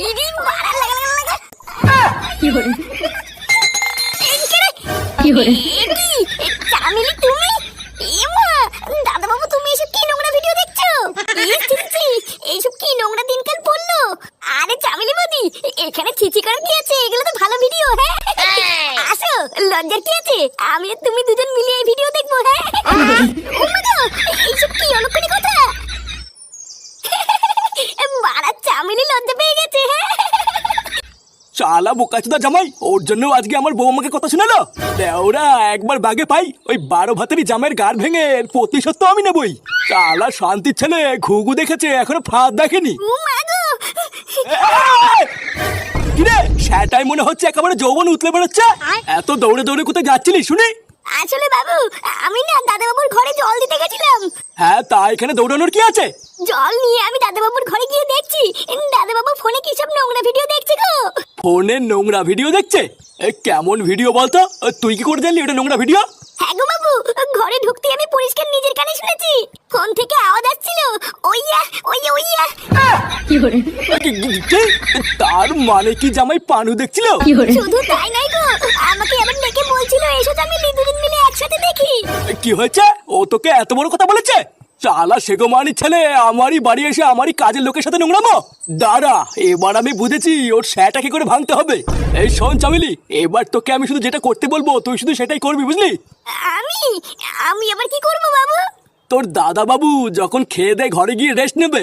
ইরি মারা লাগা লাগা লাগা এ কি এ চামেলি তুমি এমা দাদা বাবু তুমি এসব কি নোংরা ভিডিও দেখছ এইসব কি নোংরা দিনকাল পড়ল আরে চামেলি বদি এখানে ছিচি করার কি আছে এগুলো তো ভালো ভিডিও হ্যাঁ আসো লজ্জার কি আছে আমি আর তুমি দুজন মিলে এই ভিডিও দেখব হ্যাঁ ও মা গো, এইসব কি অলক্ষণী কথা মারা লজ্জা পেয়ে গেছে হ্যাঁ? চালা বোকাচুদা জামাই ওর জন্য আজকে আমার বৌমাকে কথা শোনালো। ওরা একবার বাগে পাই ওই বারো ভাতেরই জামাইয়ের গার ভেঙে প্রতিশোধ তো আমি নেবই। চালা শান্তির ছেলে ঘুঘু দেখেছে এখনও ফাঁদ দেখেনি! কিরে সেটাই মনে হচ্ছে একেবারে যৌবন উতলে বেরোচ্ছে? এত দৌড়ে দৌড়ে কোথায় যাচ্ছিলি শুনি? আসলে বাবু আমি না দাদাবাবুর ঘরে জল দিতে গেছিলাম। হ্যাঁ তা এখানে দৌড়ানোর কি আছে? জল নিয়ে আমি দাদাবাবুর ঘরে গিয়ে দেখছি। দাদাবাবু ফোনে কি সব নোংরা ভিডিও দেখছে গো? ফোনে নোংরা ভিডিও দেখছে? এ কেমন ভিডিও বলতো? তুই কি করে জানলি ওটা নোংরা ভিডিও? হ্যাঁ গো বাবু ঘরে ঢুকতে আমি পরিষ্কার নিজের কানে শুনেছি। ফোন থেকে আওয়াজ আসছিল। ওইয়া ওইয়া ওইয়া? তার মানে কি জামাই পানু দেখছিল? শুধু তাই নাই গো আমাকে আবার ডেকে বলছিল এসো তো আমি দুদিন মিলে একসাথে দেখি। কি হয়েছে? ও তোকে এত বড় কথা বলেছে? চালা সেগো মানি ছেলে আমারই বাড়ি এসে আমারই কাজের লোকের সাথে নোংরামো। দাঁড়া এবার আমি বুঝেছি ওর স্যাটা কি করে ভাঙতে হবে। এই শোন চামিলি এবার তোকে আমি শুধু যেটা করতে বলব তুই শুধু সেটাই করবি বুঝলি? আমি? আমি এবার কি করব বাবু? তোর দাদা বাবু যখন খেয়ে দেয় ঘরে গিয়ে রেস্ট নেবে